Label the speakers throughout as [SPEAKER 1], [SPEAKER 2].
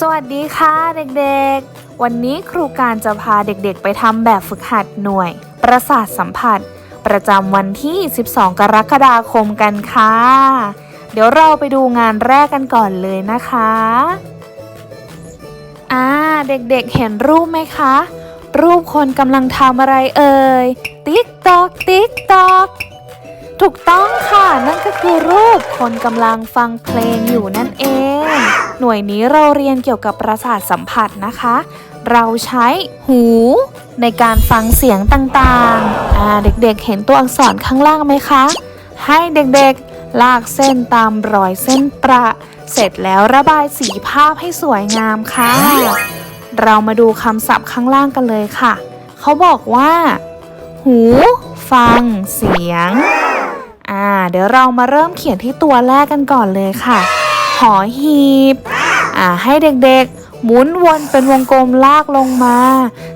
[SPEAKER 1] สวัสดีค่ะเด็กๆ วันนี้ครูการจะพาเด็กๆ ไปทำแบบฝึกหัดหน่วย ประสาทสัมผัส ประจำวันที่ 12 กรกฎาคมกันค่ะ เดี๋ยวเราไปดูงานแรกกันก่อนเลยนะคะ อ่า เด็กๆ เห็นรูปไหมคะ รูปคนกำลังทำอะไรเอ่ย ติ๊กตอก ติ๊กตอก ถูกต้องค่ะ นั่นก็คือรูปคนกำลังฟังเพลงอยู่นั่นเอง หน่วยนี้เราเรียนเกี่ยวกับประสาทสัมผัสนะคะ เราใช้หูในการฟังเสียงต่างๆ เด็กๆเห็นตัวอักษรข้างล่างไหมคะ ให้เด็กๆ ลากเส้นตามรอยเส้นประ เสร็จแล้วระบายสีภาพให้สวยงามค่ะ เรามาดูคำศัพท์ข้างล่างกันเลยค่ะ เขาบอกว่า หูฟังเสียง อ่า เดี๋ยวเรามาเริ่มเขียนที่ตัวแรกกันก่อนเลยค่ะ หอหีบ อ่าให้เด็กๆ หมุนวนเป็นวงกลมลากลงมา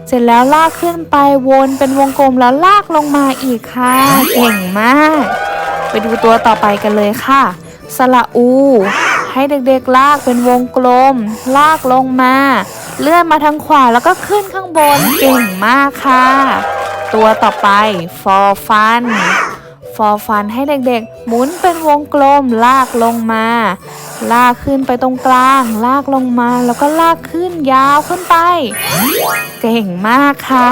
[SPEAKER 1] เสร็จแล้วลากขึ้นไปวนเป็นวงกลมแล้วลากลงมาอีกค่ะ เก่งมาก ไปดูตัวต่อไปกันเลยค่ะ สระอู ให้เด็กๆลากเป็นวงกลม ลากลงมา เลื่อนมาทางขวาแล้วก็ขึ้นข้างบน เก่งมากค่ะ ตัวต่อไปฟอฟัน ฟอฟันให้เด็กๆ หมุนเป็นวงกลมลากลงมา ลากขึ้นไปตรงกลาง ลากลงมาแล้วก็ลากขึ้นยาวขึ้นไป เก่งมากค่ะ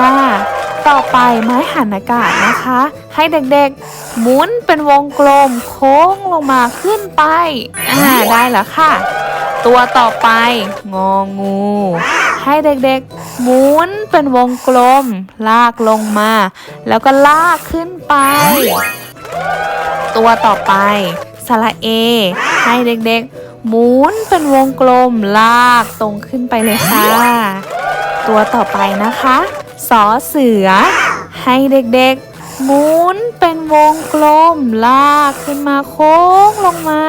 [SPEAKER 1] ต่อไปไม้หันอากาศนะคะ ให้เด็กๆ หมุนเป็นวงกลมโค้งลงมาขึ้นไป อ่าได้แล้วค่ะ ตัวต่อไป งองู ให้เด็กๆ หมุนเป็นวงกลม ลากลงมา แล้วก็ลากขึ้นไป ตัวต่อไป สระเอ ให้เด็กๆ หมุนเป็นวงกลมลากตรงขึ้นไปเลยค่ะ ตัวต่อไปนะคะสอเสือ ให้เด็กๆ หมุนเป็นวงกลม ลากขึ้นมาโค้งลงมา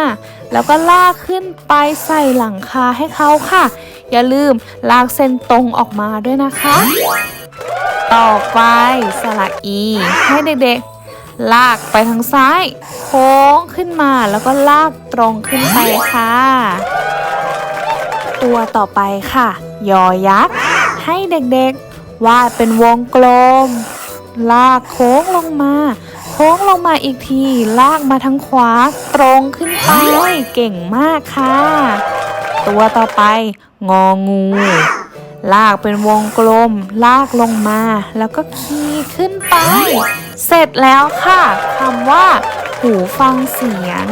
[SPEAKER 1] แล้วก็ลากขึ้นไปใส่หลังคาให้เขาค่ะ อย่าลืมลากเส้นตรงออกมาด้วยนะคะ ต่อไปสระอี ให้เด็กๆ ลากไปทางซ้าย โค้งขึ้นมาแล้วก็ลากตรงขึ้นไปค่ะ ตัวต่อไปค่ะ ยอยักษ์ ให้เด็กๆ วาดเป็นวงกลม ลากโค้งลงมา โค้งลงมาอีกที ลากมาทางขวา ตรงขึ้นไป เก่งมากค่ะ ตัวต่อไป งองู ลากเป็นวงกลม ลากลงมา แล้วก็ขีดขึ้นไป เสร็จแล้วค่ะคำว่า หูฟังเสียง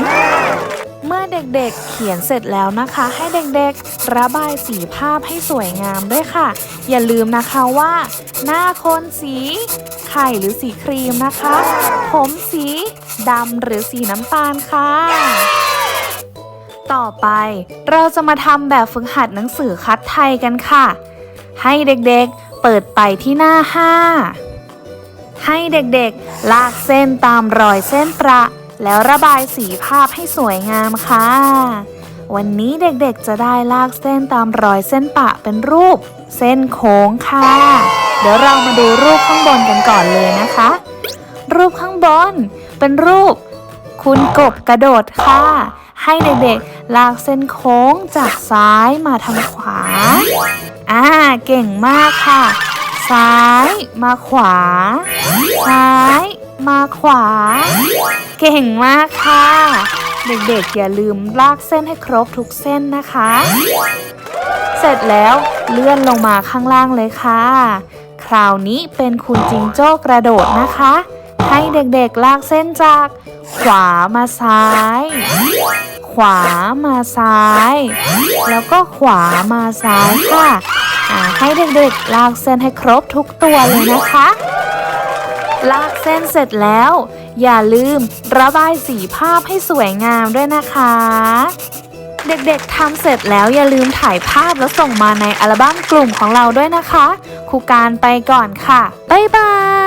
[SPEAKER 1] เมื่อเด็กๆเขียนเสร็จแล้วนะคะ ให้เด็กๆ ระบายสีภาพให้สวยงามด้วยค่ะ อย่าลืมนะคะว่า หน้าคนสีไข่หรือสีครีมนะคะ ผมสีดำหรือสีน้ำตาลค่ะ ต่อไปเราจะมาทำแบบฝึกหัดหนังสือคัดไทยกันค่ะ ให้เด็กๆเปิดไปที่หน้า 5 ให้เด็กๆ ลากเส้นตามรอยเส้นประ แล้วระบายสีภาพให้สวยงามค่ะ วันนี้เด็กๆจะได้ลากเส้นตามรอยเส้นปะเป็นรูป เส้นโค้งค่ะ เดี๋ยวเรามาดูรูปข้างบนกันก่อนเลยนะคะ รูปข้างบน เป็นรูป คุณกบกระโดดค่ะ ให้เด็กๆ ลากเส้นโค้งจากซ้ายมาทางขวา อ่า เก่งมากค่ะ ซ้ายมาขวา ซ้ายมาขวา เก่งมากค่ะ เด็กๆอย่าลืมลากเส้นให้ครบทุกเส้นนะคะ เสร็จแล้วเลื่อนลงมาข้างล่างเลยค่ะ คราวนี้เป็นคุณจิงโจ้กระโดดนะคะ ให้เด็กๆลากเส้นจาก ขวามาซ้าย ขวามาซ้าย แล้วก็ขวามาซ้ายค่ะ ให้เด็กๆลากเส้นให้ครบทุกตัวเลยนะคะ ลากเส้นเสร็จแล้ว อย่าลืมระบายสีภาพให้สวยงามด้วยนะคะ เด็กๆทำเสร็จแล้วอย่าลืมถ่ายภาพแล้วส่งมาในอัลบั้มกลุ่มของเราด้วยนะคะครูการไปก่อนค่ะ บ๊ายบาย